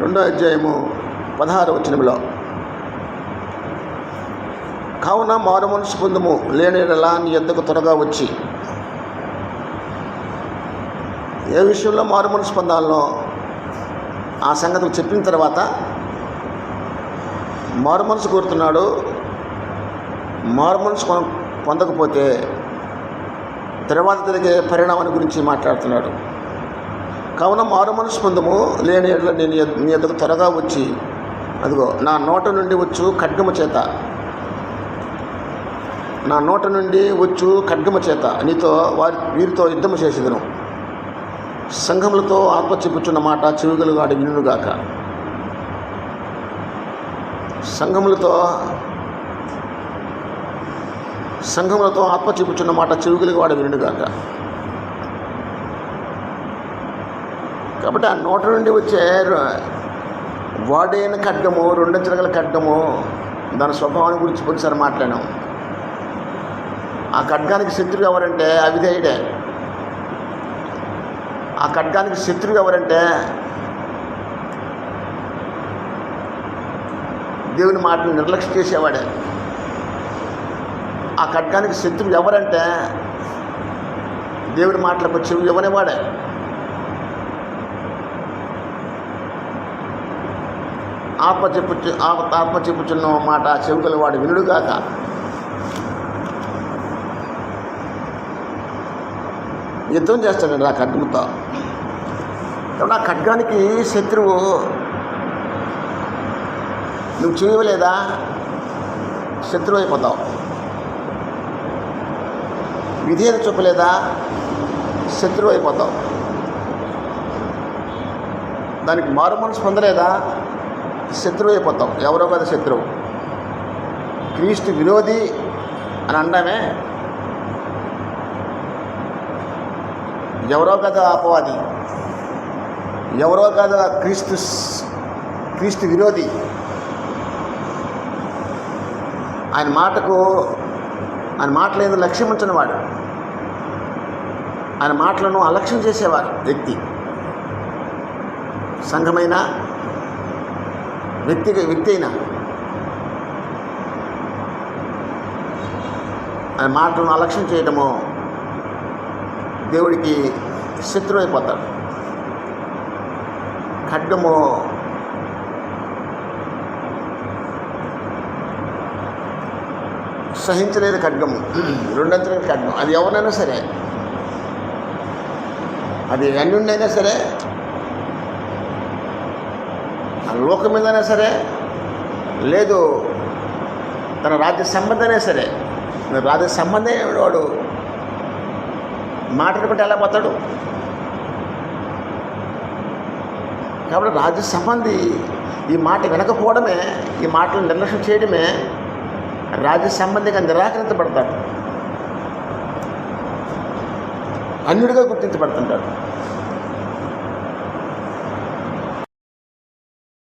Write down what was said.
రెండో అధ్యాయము పదహారు వచనంలో కావున మారు మనసు పొందుము లేని ఎలా నీ ఎద్దకు త్వరగా వచ్చి. ఏ విషయంలో మారు మనసు పొందాలనో ఆ సంగతి చెప్పిన తర్వాత మారు మనసు కోరుతున్నాడు మారు మనసు కొన- పొందకపోతే తర్వాత జరిగే పరిణామాన్ని గురించి మాట్లాడుతున్నాడు. కావున మారు మనసు పొందము. లేని ఎడల నేను ఎద్- నీ ఎద్దకు త్వరగా వచ్చి అదిగో నా నోట నుండి వచ్చు ఖడ్గమ చేత. నా నోట నుండి వచ్చు ఖడ్గమ చేత. నీతో వారి వీరితో యుద్ధము చేసేదను. సంఘములతో ఆత్మ చెప్పుచున్న మాట చెవిగలుగాడు వినుగాక సంఘములతో సంఘములతో ఆత్మ చెప్పుచున్న మాట చెవిగలుగాడు వినుగాక కాబట్టి ఆ నోట నుండి వచ్చే వాడైన ఖడ్గము రెండంచెల గల ఖడ్గము దాని స్వభావాన్ని గురించి కొన్నిసారి మాట్లాడాం. ఆ ఖడ్గానికి శత్రువు ఎవరంటే అవిధేయుడే. ఆ ఖడ్గానికి శత్రువు ఎవరంటే దేవుని మాటను నిర్లక్ష్యం చేసేవాడే. ఆ ఖడ్గానికి శత్రువు ఎవరంటే దేవుని మాటలకు చెవి ఎవనేవాడే ఆత్మ చెప్పు ఆత్మ చెప్పుచున్న మాట చెవుకల వాడు వినుడుగాక. యుద్ధం చేస్తాడండి ఆ ఖడ్గంతో కాబట్టి ఆ ఖడ్గానికి శత్రువు నువ్వు చేయలేదా? శత్రువు అయిపోతావు. విధేయత చూపలేదా? శత్రువు అయిపోతావు. దానికి మారు మనసు పొందలేదా? శత్రువు అయిపోతాం ఎవరో కదా శత్రువు. క్రీస్తు విరోధి అని అనడమే ఎవరో కదా అపవాది ఎవరో కదా క్రీస్తు క్రీస్తు విరోధి. ఆయన మాటకు ఆయన మాటలు లక్ష్యం ఉంచిన వాడు. ఆయన మాటలను అలక్ష్యం చేసేవారు వ్యక్తి. సంఘమైన వ్యక్తి వ్యక్తి అయినా. ఆయన మాటలను అలక్ష్యం చేయటము దేవుడికి శత్రువు అయిపోతాడు ఖడ్గము సహించలేని ఖడ్గము. రెండంతల ఖడ్గం. అది ఎవరైనా సరే. అది అన్యుండైనా సరే లోకం మీదనే సరే లేదు తన రాజ్య సంబంధమైనా సరే. రాజ్య సంబంధం వాడు మాటలు ఎలా పోతాడు? కాబట్టి రాజ్య సంబంధి ఈ మాట వినకపోవడమే ఈ మాటలు నిర్లక్ష్యం చేయడమే రాజ్య సంబంధిగా నిరాకరించబడతాడు. అన్యుడిగా గుర్తించబడుతుంటాడు.